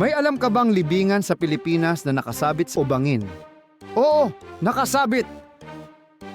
May alam ka bang libingan sa Pilipinas na nakasabit sa bangin? Oo, nakasabit!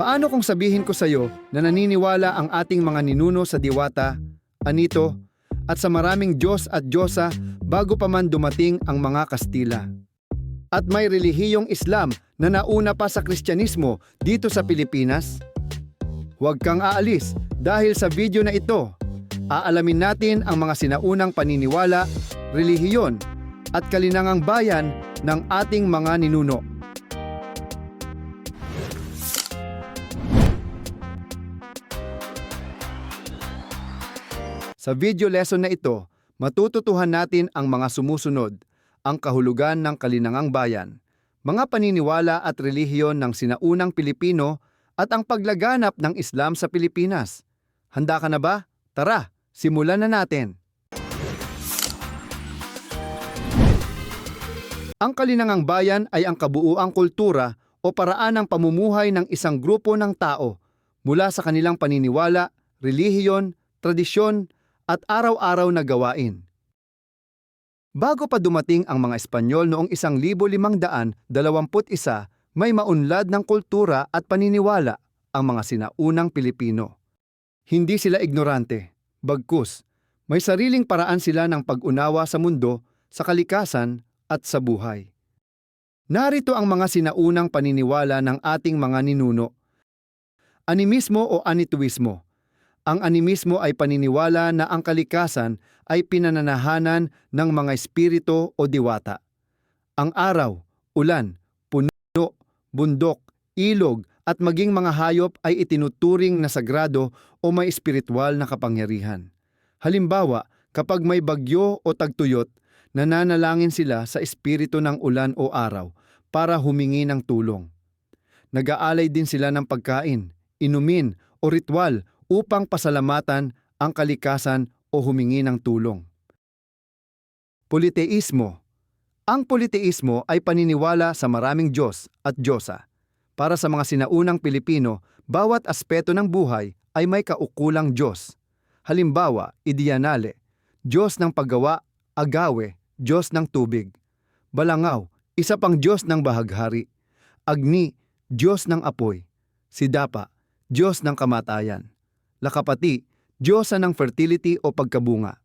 Paano kung sabihin ko sa iyo na naniniwala ang ating mga ninuno sa diwata, anito, at sa maraming Diyos at Diyosa bago pa man dumating ang mga Kastila? At may relihiyong Islam na nauna pa sa Kristyanismo dito sa Pilipinas? Huwag kang aalis dahil sa video na ito, aalamin natin ang mga sinaunang paniniwala, relihiyon, at kalinangang bayan ng ating mga ninuno. Sa video lesson na ito, matututuhan natin ang mga sumusunod, ang kahulugan ng kalinangang bayan, mga paniniwala at relihiyon ng sinaunang Pilipino at ang paglaganap ng Islam sa Pilipinas. Handa ka na ba? Tara, simulan na natin. Ang kalinangang bayan ay ang kabuuang kultura o paraan ng pamumuhay ng isang grupo ng tao mula sa kanilang paniniwala, relihiyon, tradisyon, at araw-araw na gawain. Bago pa dumating ang mga Espanyol noong 1521, may maunlad ng kultura at paniniwala ang mga sinaunang Pilipino. Hindi sila ignorante, bagkus, may sariling paraan sila ng pag-unawa sa mundo, sa kalikasan at sa buhay. Narito ang mga sinaunang paniniwala ng ating mga ninuno. Animismo o anituismo. Ang animismo ay paniniwala na ang kalikasan ay pinananahanan ng mga espiritu o diwata. Ang araw, ulan, puno, bundok, ilog at maging mga hayop ay itinuturing na sagrado o may espiritual na kapangyarihan. Halimbawa, kapag may bagyo o tagtuyot, nananalangin sila sa espiritu ng ulan o araw para humingi ng tulong. Nag-aalay din sila ng pagkain, inumin o ritual upang pasalamatan ang kalikasan o humingi ng tulong. Politeismo Ang politeismo ay paniniwala sa maraming Diyos at Diyosa. Para sa mga sinaunang Pilipino, bawat aspeto ng buhay ay may kaukulang Diyos. Halimbawa, Idianale, Diyos ng paggawa, Agawe, Diyos ng tubig. Balangaw, isa pang Diyos ng bahaghari. Agni, Diyos ng apoy. Sidapa, Diyos ng kamatayan. Lakapati, Diyosa ng fertility o pagkabunga.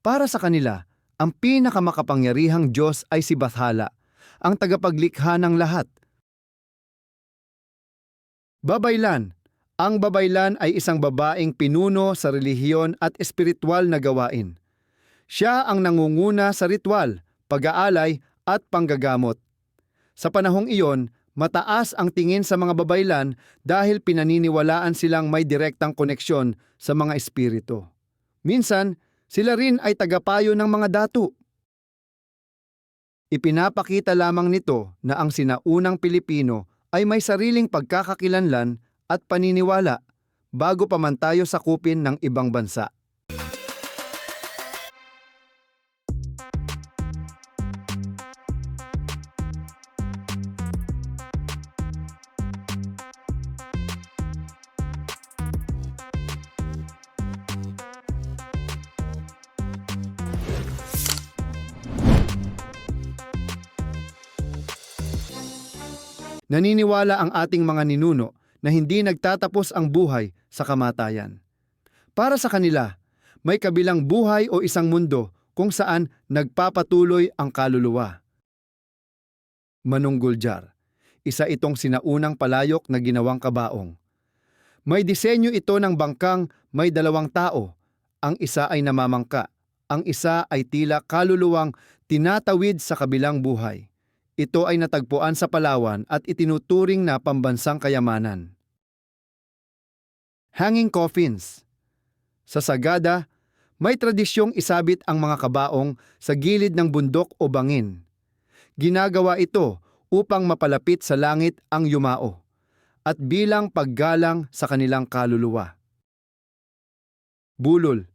Para sa kanila, ang pinakamakapangyarihang Diyos ay si Bathala, ang tagapaglikha ng lahat. Babaylan Ang babaylan ay isang babaeng pinuno sa relihiyon at espiritual na gawain. Siya ang nangunguna sa ritual, pag-aalay at panggagamot. Sa panahong iyon, mataas ang tingin sa mga babaylan dahil pinaniniwalaan silang may direktang koneksyon sa mga espiritu. Minsan, sila rin ay tagapayo ng mga datu. Ipinapakita lamang nito na ang sinaunang Pilipino ay may sariling pagkakakilanlan at paniniwala bago pa man tayo sakupin ng ibang bansa. Naniniwala ang ating mga ninuno na hindi nagtatapos ang buhay sa kamatayan. Para sa kanila, may kabilang buhay o isang mundo kung saan nagpapatuloy ang kaluluwa. Manungguljar, isa itong sinaunang palayok na ginawang kabaong. May disenyo ito ng bangkang may dalawang tao. Ang isa ay namamangka, ang isa ay tila kaluluwang tinatawid sa kabilang buhay. Ito ay natagpuan sa Palawan at itinuturing na pambansang kayamanan. Hanging coffins Sa Sagada, may tradisyong isabit ang mga kabaong sa gilid ng bundok o bangin. Ginagawa ito upang mapalapit sa langit ang yumao at bilang paggalang sa kanilang kaluluwa. Bulol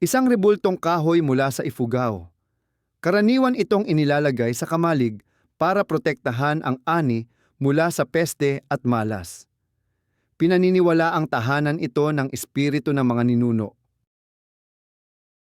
Isang rebultong kahoy mula sa Ifugao. Karaniwan itong inilalagay sa kamalig para protektahan ang ani mula sa peste at malas. Pinaniniwala ang tahanan ito ng espiritu ng mga ninuno.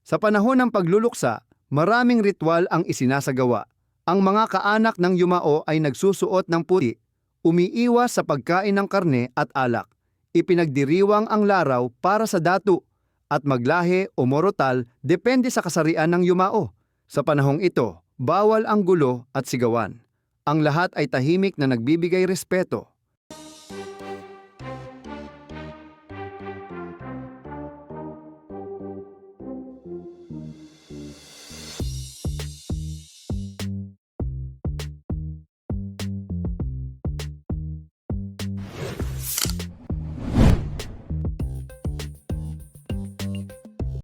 Sa panahon ng pagluluksa, Maraming ritual ang isinasagawa. Ang mga kaanak ng yumao ay nagsusuot ng puti, umiiwas sa pagkain ng karne at alak. Ipinagdiriwang ang laraw para sa datu at maglahe o morotal depende sa kasarian ng yumao. Sa panahong ito, bawal ang gulo at sigawan. Ang lahat ay tahimik na nagbibigay respeto.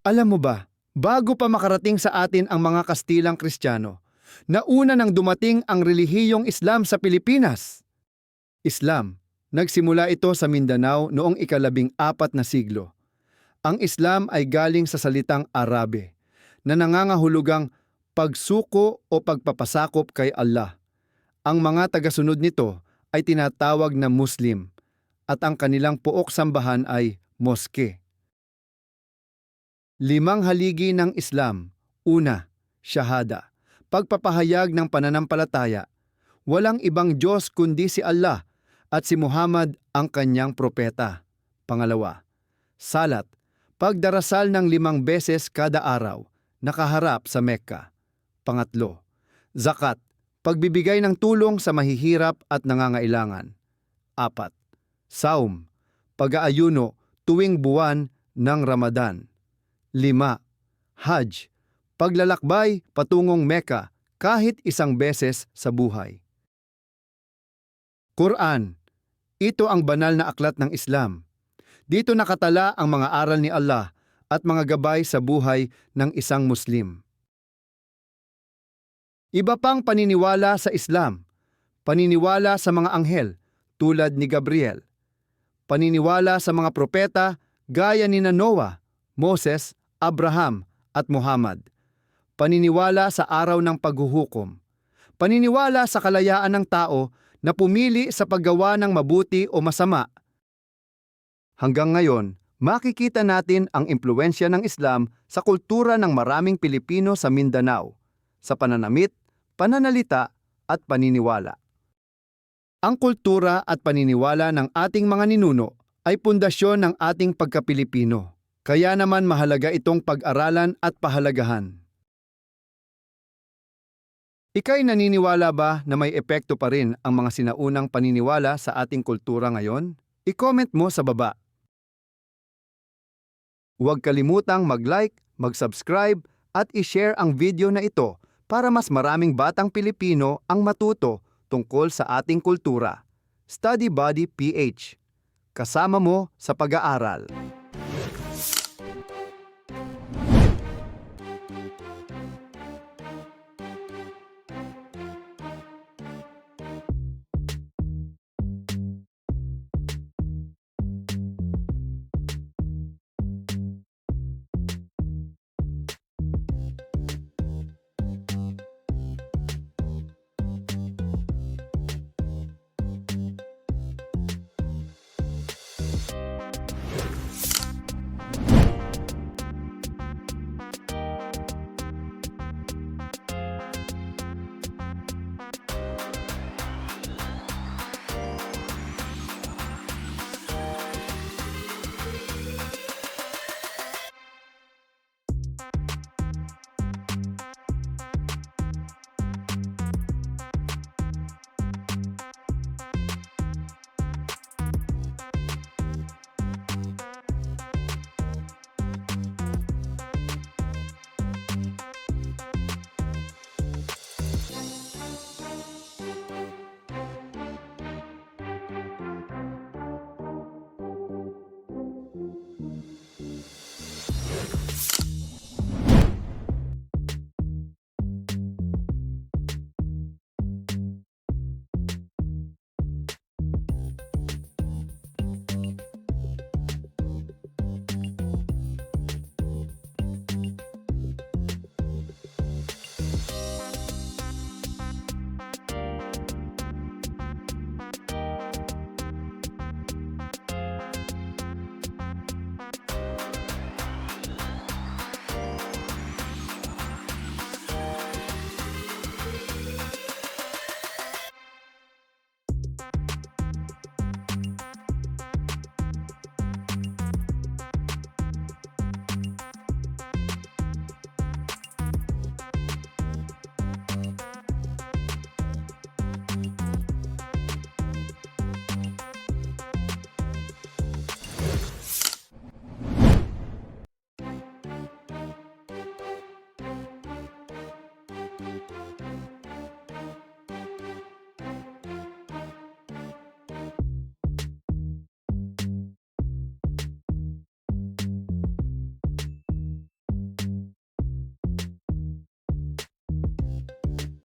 Alam mo ba, bago pa makarating sa atin ang mga Kastilang Kristiyano, nauna nang dumating ang relihiyong Islam sa Pilipinas. Islam, nagsimula ito sa Mindanao noong ikalabing apat na siglo. Ang Islam ay galing sa salitang Arabe, na nangangahulugang pagsuko o pagpapasakop kay Allah. Ang mga tagasunod nito ay tinatawag na Muslim at ang kanilang puok sambahan ay moske. Limang haligi ng Islam. Una, Shahada. Pagpapahayag ng pananampalataya. Walang ibang Diyos kundi si Allah at si Muhammad ang kanyang propeta. Pangalawa, Salat. Pagdarasal ng limang beses kada araw, nakaharap sa Mekka. Pangatlo, Zakat. Pagbibigay ng tulong sa mahihirap at nangangailangan. Apat, Saum. Pag-aayuno tuwing buwan ng Ramadan. 5. Hajj. Paglalakbay patungong Mecca kahit isang beses sa buhay. Quran. Ito ang banal na aklat ng Islam. Dito nakatala ang mga aral ni Allah at mga gabay sa buhay ng isang Muslim. Iba pang paniniwala sa Islam. Paniniwala sa mga anghel tulad ni Gabriel. Paniniwala sa mga propeta gaya ni Noah, Moses Abraham at Muhammad. Paniniwala sa araw ng paghuhukom. Paniniwala sa kalayaan ng tao na pumili sa paggawa ng mabuti o masama. Hanggang ngayon, makikita natin ang impluensya ng Islam sa kultura ng maraming Pilipino sa Mindanao, sa pananamit, pananalita at paniniwala. Ang kultura at paniniwala ng ating mga ninuno ay pundasyon ng ating pagkapilipino. Kaya naman mahalaga itong pag-aralan at pahalagahan. Ika'y naniniwala ba na may epekto pa rin ang mga sinaunang paniniwala sa ating kultura ngayon? I-comment mo sa baba. Huwag kalimutang mag-like, mag-subscribe at i-share ang video na ito para mas maraming batang Pilipino ang matuto tungkol sa ating kultura. Study Buddy PH. Kasama mo sa pag-aaral.